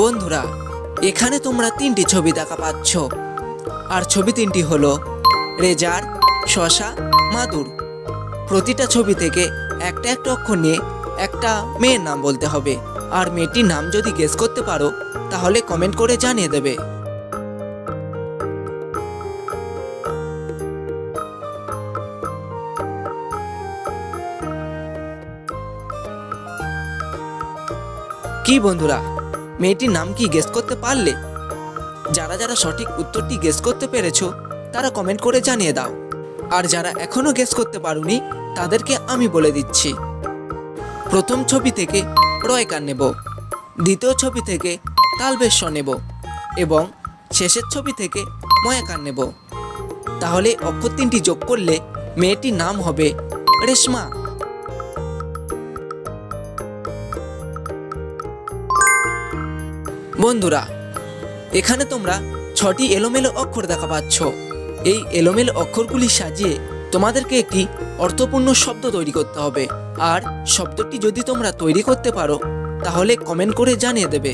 বন্ধুরা, এখানে তোমরা তিনটি ছবি দেখা পাচ্ছ। আর ছবি তিনটি হলো রেজার, শশা, মাদুর। প্রতিটা ছবি থেকে একটা একটা অক্ষর নিয়ে একটা মেয়ের নাম বলতে হবে। আর মেয়েটির নাম যদি গেস করতে পারো, তাহলে কমেন্ট করে জানিয়ে দেবে। কি বন্ধুরা মেয়েটির নাম কি গেস করতে পারলে? যারা যারা সঠিক উত্তরটি গেস করতে পেরেছ, তারা কমেন্ট করে জানিয়ে দাও। আর যারা এখনও গেস করতে পারোনি, তাদেরকে আমি বলে দিচ্ছি। প্রথম ছবি থেকে রয়কার নেব, দ্বিতীয় ছবি থেকে তালবেশ্ব নেব, এবং শেষের ছবি থেকে ময়াকার নেব। তাহলে অক্ষর তিনটি যোগ করলে মেয়েটির নাম হবে রেশমা। বন্ধুরা, এখানে তোমরা ছটি এলোমেলো অক্ষর দেখা পাচ্ছ। এই এলোমেলো অক্ষরগুলি সাজিয়ে তোমাদেরকে একটি অর্থপূর্ণ শব্দ তৈরি করতে হবে। আর শব্দটি যদি তোমরা তৈরি করতে পারো, তাহলে কমেন্ট করে জানিয়ে দেবে।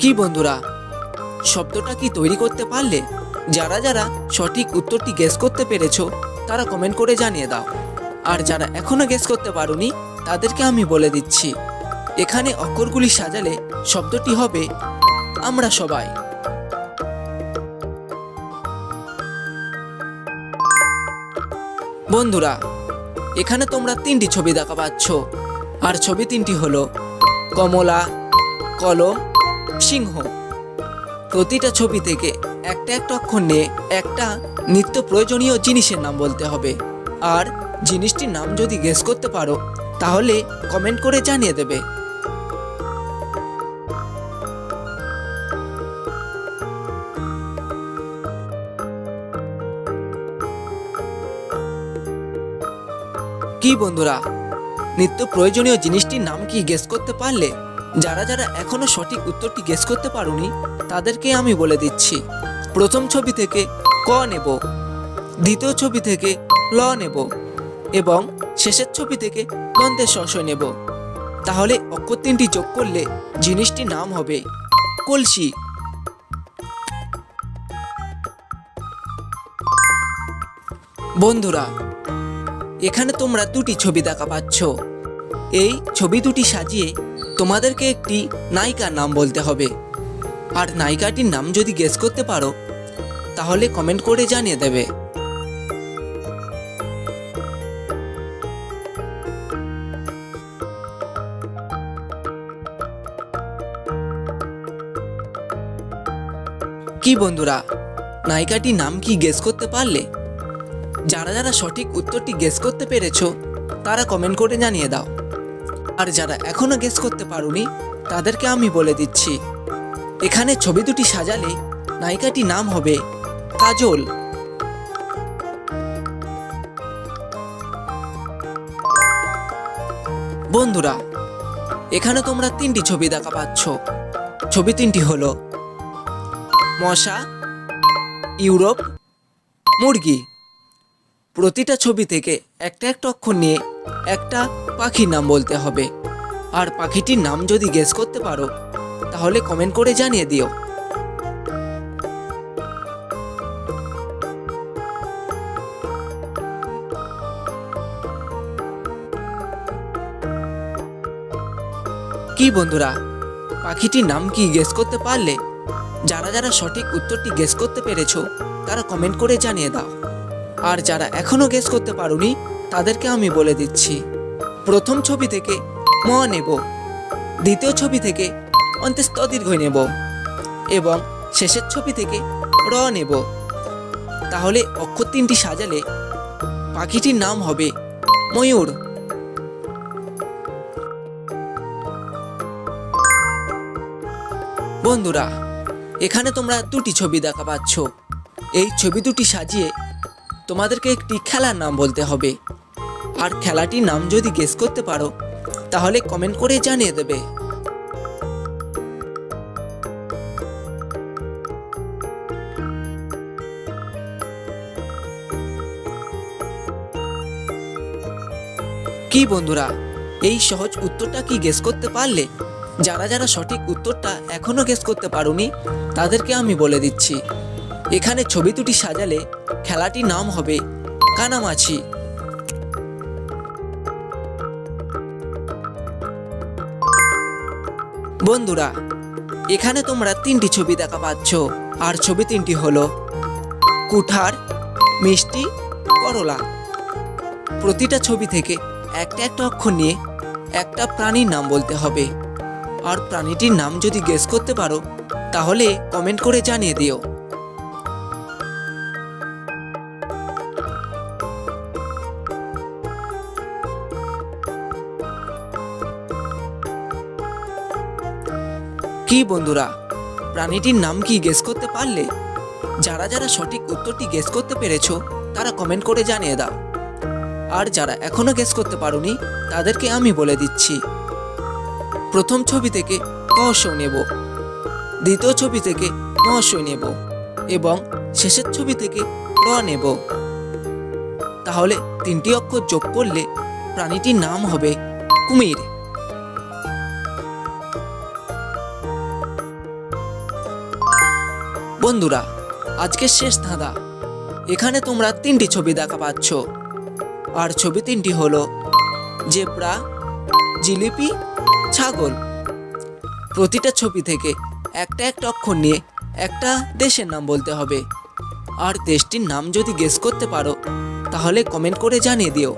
কি বন্ধুরা, শব্দটা কি তৈরি করতে পারলে যারা যারা সঠিক উত্তরটি গেস করতে পেরেছ, তারা কমেন্ট করে জানিয়ে দাও। আর যারা এখনও গেস করতে পারোনি, তাদেরকে আমি বলে দিচ্ছি, এখানে অক্ষরগুলি সাজালে শব্দটি হবে, আমরা সবাই। বন্ধুরা, এখানে তোমরা তিনটি ছবি দেখা পাচ্ছ। আর ছবি তিনটি হলো, কমলা কলম সিংহ। প্রতিটা ছবি থেকে একটা একটা অক্ষর নিয়ে একটা নিত্য প্রয়োজনীয় জিনিসের নাম বলতে হবে। আর জিনিসটির নাম যদি গেস করতে পারো, তাহলে কমেন্ট করে জানিয়ে দেবে। কি বন্ধুরা, নিত্য প্রয়োজনীয় জিনিসটির নাম কি গেস করতে পারলে? যারা যারা এখনও সঠিক উত্তরটি গেস করতে পারোনি, তাদেরকে আমি বলে দিচ্ছি। প্রথম ছবি থেকে ক নেব, দ্বিতীয় ছবি থেকে ল নেব এবং শেষের ছবি থেকে দন্তের শস্য নেব। তাহলে অক্ষর তিনটি যোগ করলে জিনিসটির নাম হবে কলসি। বন্ধুরা, এখানে তোমরা দুটি ছবি দেখা পাচ্ছ। এই ছবি দুটি সাজিয়ে তোমাদেরকে একটি নায়িকার নাম বলতে হবে। আর নায়িকাটির নাম যদি গেস করতে পারো তাহলে কমেন্ট করে জানিয়ে দেবে। কি বন্ধুরা, নায়িকাটির নাম কি গেস করতে পারলে? যারা যারা সঠিক উত্তরটি গেস করতে পেরেছ, তারা কমেন্ট করে জানিয়ে দাও। আর যারা এখনও গেস করতে পারোনি, তাদেরকে আমি বলে দিচ্ছি। এখানে ছবি দুটি সাজালে নায়িকাটির নাম হবে কাজল। বন্ধুরা, এখানে তোমরা তিনটি ছবি দেখা পাচ্ছ। ছবি তিনটি হলো, মশা, ইউরোপ, মুরগি। প্রতিটা ছবি থেকে একটা একটা অক্ষর নিয়ে একটা পাখির নাম বলতে হবে। আর পাখিটির নাম যদি গেস করতে পারো, তাহলে কমেন্ট করে জানিয়ে দিও। কি বন্ধুরা? পাখিটির নাম কি গেস করতে পারলে? যারা যারা সঠিক উত্তরটি গেস করতে পেরেছ, তারা কমেন্ট করে জানিয়ে দাও। আর যারা এখনও গেস করতে পারোনি, তাদেরকে আমি বলে দিচ্ছি, প্রথম ছবি থেকে ম নেব, দ্বিতীয় ছবি থেকে অন্ত্যেস্ত দীর্ঘ নেব, এবং শেষের ছবি থেকে র নেব। তাহলে অক্ষর তিনটি সাজালে পাখিটির নাম হবে ময়ূর। বন্ধুরা, এখানে তোমরা দুটি ছবি দেখা পাচ্ছ। এই ছবি দুটি সাজিয়ে তোমাদেরকে একটি খেলার নাম বলতে হবে। আর খেলাটির নাম যদি গেস করতে পারো, তাহলে কমেন্ট করে জানিয়ে দেবে। কি বন্ধুরা, এই সহজ উত্তরটা কি গেস করতে পারলে? যারা যারা সঠিক উত্তরটা এখনও গেস করতে পারোনি, তাদেরকে আমি বলে দিচ্ছি। এখানে ছবি দুটি সাজালে খেলাটির নাম হবে কানামাছি। বন্ধুরা, এখানে তোমরা তিনটি ছবি দেখা পাচ্ছ, আর ছবি তিনটি হলো কুঠার, মিষ্টি, করলা। প্রতিটা ছবি থেকে একটা একটা অক্ষর নিয়ে একটা প্রাণীর নাম বলতে হবে। আর প্রাণীটির নাম যদি গেস করতে পারো, তাহলে কমেন্ট করে জানিয়ে দিও। কি বন্ধুরা, প্রাণীটির নাম কি গেস করতে পারলে? যারা যারা সঠিক উত্তরটি গেস করতে পেরেছ, তারা কমেন্ট করে জানিয়ে দাও। আর যারা এখনও গেস করতে পারোনি, তাদেরকে আমি বলে দিচ্ছি। প্রথম ছবি থেকে কহস্য নেব, দ্বিতীয় ছবি থেকে মহস্য নেব এবং শেষের ছবি থেকে র নেব। তাহলে তিনটি অক্ষর যোগ করলে প্রাণীটির নাম হবে কুমির। বন্ধুরা, আজকের শেষ ধাঁধা। এখানে তোমরা তিনটি ছবি দেখা পাচ্ছ। আর ছবি তিনটি হলো জেব্রা, জিলিপি ছাগল। প্রতিটা ছবি থেকে একটা একটা অক্ষর নিয়ে একটা দেশের নাম বলতে হবে। আর দেশটির নাম যদি গেস করতে পারো, তাহলে কমেন্ট করে জানিয়ে দিও।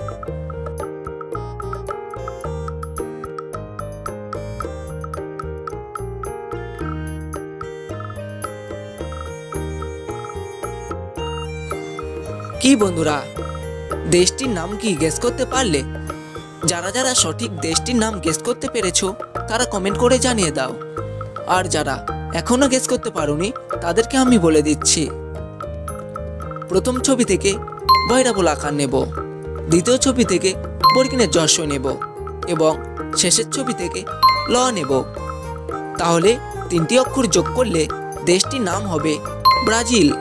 কি বন্ধুরা, দেশটির নাম কি গেস করতে পারলে যারা যারা সঠিক দেশটির নাম গেস করতে পেরেছ, তারা কমেন্ট করে জানিয়ে দাও। আর যারা এখনও গেস করতে পারোনি, তাদেরকে আমি বলে দিচ্ছি। প্রথম ছবি থেকে বৈরাবুল আকার নেব। দ্বিতীয় ছবি থেকে বর্গিনের যশ নেব। এবং শেষের ছবি থেকে ল নেব। তাহলে তিনটি অক্ষর যোগ করলে দেশটির নাম হবে ব্রাজিল।